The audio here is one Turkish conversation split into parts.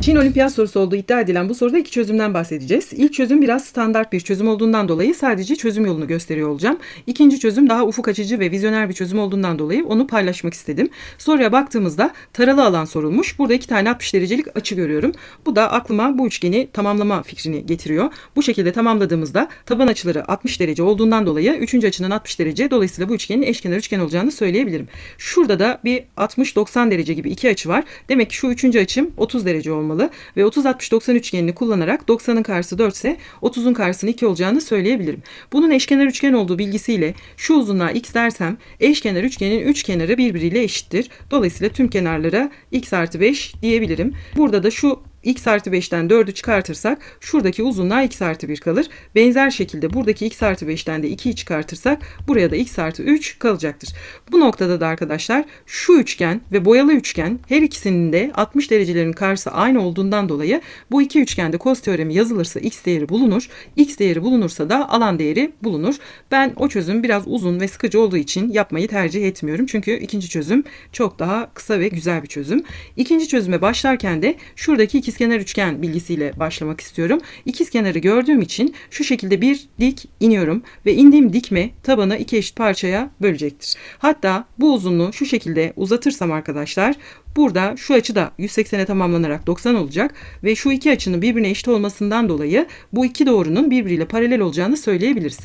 Çin olimpiyat sorusu olduğu iddia edilen bu soruda iki çözümden bahsedeceğiz. İlk çözüm biraz standart bir çözüm olduğundan dolayı sadece çözüm yolunu gösteriyor olacağım. İkinci çözüm daha ufuk açıcı ve vizyoner bir çözüm olduğundan dolayı onu paylaşmak istedim. Soruya baktığımızda taralı alan sorulmuş. Burada iki tane 60 derecelik açı görüyorum. Bu da aklıma bu üçgeni tamamlama fikrini getiriyor. Bu şekilde tamamladığımızda taban açıları 60 derece olduğundan dolayı üçüncü açının 60 derece. Dolayısıyla bu üçgenin eşkenar üçgen olacağını söyleyebilirim. Şurada da bir 60-90 derece gibi iki açı var. Demek ki şu üçüncü açım 30 derece olmalı ve 30-60-90 üçgenini kullanarak 90'ın karşısı 4 ise 30'un karşısının 2 olacağını söyleyebilirim. Bunun eşkenar üçgen olduğu bilgisiyle şu uzunluğa x dersem eşkenar üçgenin üç kenarı birbiriyle eşittir. Dolayısıyla tüm kenarlara x artı 5 diyebilirim. Burada da şu x artı 5'ten 4'ü çıkartırsak şuradaki uzunluğa x artı 1 kalır. Benzer şekilde buradaki x artı 5'ten de 2'yi çıkartırsak buraya da x artı 3 kalacaktır. Bu noktada da arkadaşlar şu üçgen ve boyalı üçgen her ikisinin de 60 derecelerin karşısı aynı olduğundan dolayı bu iki üçgende cos teoremi yazılırsa x değeri bulunur. x değeri bulunursa da alan değeri bulunur. Ben o çözüm biraz uzun ve sıkıcı olduğu için yapmayı tercih etmiyorum. Çünkü ikinci çözüm çok daha kısa ve güzel bir çözüm. İkinci çözüme başlarken de şuradaki iki ikizkenar üçgen bilgisiyle başlamak istiyorum. İkizkenarı gördüğüm için şu şekilde bir dik iniyorum ve indiğim dikme tabanı iki eşit parçaya bölecektir. Hatta bu uzunluğu şu şekilde uzatırsam arkadaşlar Burada şu açı da 180'e tamamlanarak 90 olacak ve şu iki açının birbirine eşit olmasından dolayı bu iki doğrunun birbiriyle paralel olacağını söyleyebiliriz.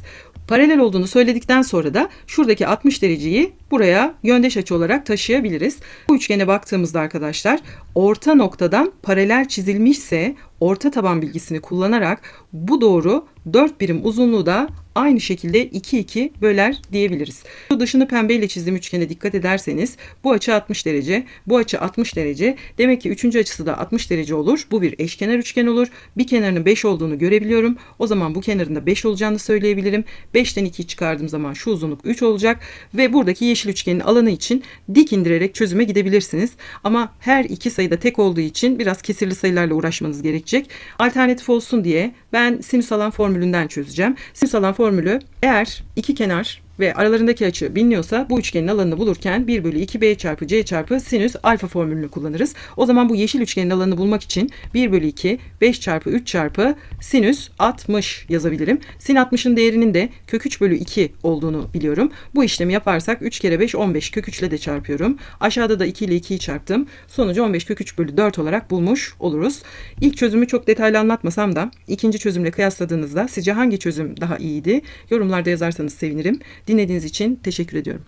Paralel olduğunu söyledikten sonra da şuradaki 60 dereceyi buraya yöndeş açı olarak taşıyabiliriz. Bu üçgene baktığımızda arkadaşlar orta noktadan paralel çizilmişse orta taban bilgisini kullanarak bu doğru 4 birim uzunluğu da aynı şekilde 2 2 böler diyebiliriz. Şu dışını pembeyle çizdiğim üçgene dikkat ederseniz bu açı 60 derece, bu açı 60 derece. Demek ki üçüncü açısı da 60 derece olur. Bu bir eşkenar üçgen olur. Bir kenarının 5 olduğunu görebiliyorum. O zaman bu kenarında 5 olacağını söyleyebilirim. 5'ten 2'yi çıkardığım zaman şu uzunluk 3 olacak ve buradaki yeşil üçgenin alanı için dik indirerek çözüme gidebilirsiniz. Ama her iki sayıda tek olduğu için biraz kesirli sayılarla uğraşmanız gerekecek. Alternatif olsun diye ben sinüs alan formülünden çözeceğim. Sinüs alan formülü eğer iki kenar ve aralarındaki açı biliniyorsa bu üçgenin alanını bulurken 1 bölü 2b çarpı c çarpı sinüs alfa formülünü kullanırız. O zaman bu yeşil üçgenin alanını bulmak için 1 bölü 2 5 çarpı 3 çarpı sinüs 60 yazabilirim. Sin 60'ın değerinin de kök 3 bölü 2 olduğunu biliyorum. Bu işlemi yaparsak 3 kere 5 15 kök 3 ile de çarpıyorum. Aşağıda da 2 ile 2'yi çarptım. Sonucu 15 kök 3 bölü 4 olarak bulmuş oluruz. İlk çözümü çok detaylı anlatmasam da ikinci çözümle kıyasladığınızda sizce hangi çözüm daha iyiydi? Yorumlarda yazarsanız sevinirim. Dinlediğiniz için teşekkür ediyorum.